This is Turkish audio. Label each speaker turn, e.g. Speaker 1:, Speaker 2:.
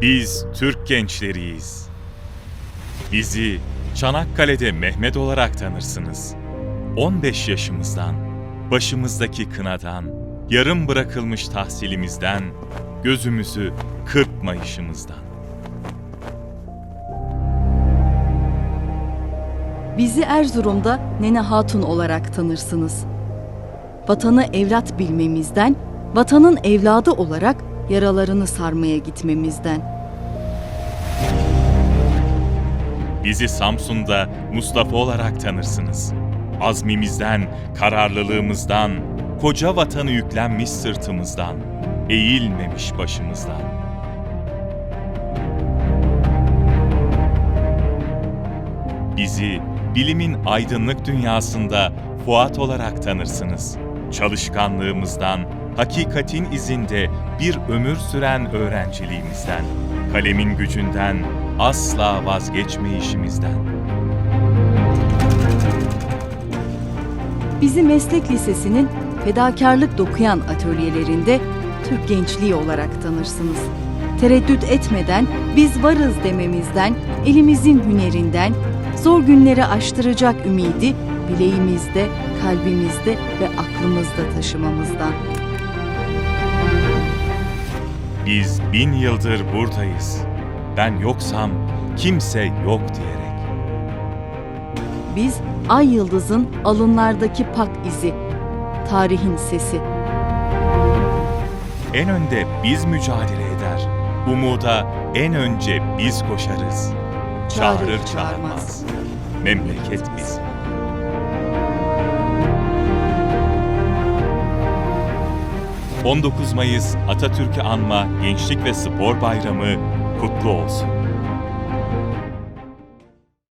Speaker 1: Biz Türk gençleriyiz. Bizi Çanakkale'de Mehmet olarak tanırsınız. 15 yaşımızdan, başımızdaki kınadan, yarım bırakılmış tahsilimizden, gözümüzü kırpmayışımızdan.
Speaker 2: Bizi Erzurum'da Nene Hatun olarak tanırsınız. Vatanı evlat bilmemizden, vatanın evladı olarak yaralarını sarmaya gitmemizden.
Speaker 1: Bizi Samsun'da Mustafa olarak tanırsınız. Azmimizden, kararlılığımızdan, koca vatanı yüklenmiş sırtımızdan, eğilmemiş başımızdan. Bizi bilimin aydınlık dünyasında Fuat olarak tanırsınız. Çalışkanlığımızdan, hakikatin izinde bir ömür süren öğrenciliğimizden, kalemin gücünden, asla vazgeçmeyişimizden.
Speaker 2: Bizi Meslek Lisesi'nin fedakarlık dokuyan atölyelerinde Türk gençliği olarak tanırsınız. Tereddüt etmeden biz varız dememizden, elimizin hünerinden, zor günleri aştıracak ümidi bileğimizde, kalbimizde ve aklımızda taşımamızdan.
Speaker 1: Biz bin yıldır buradayız. Ben yoksam kimse yok diyerek.
Speaker 2: Biz ay yıldızın alınlardaki pak izi, tarihin sesi.
Speaker 1: En önde biz mücadele eder. Umuda en önce biz koşarız.
Speaker 2: Çağırır
Speaker 1: çağırmaz. Memleket bizim. ...19 Mayıs Atatürk'ü anma Gençlik ve Spor Bayramı kutlu olsun.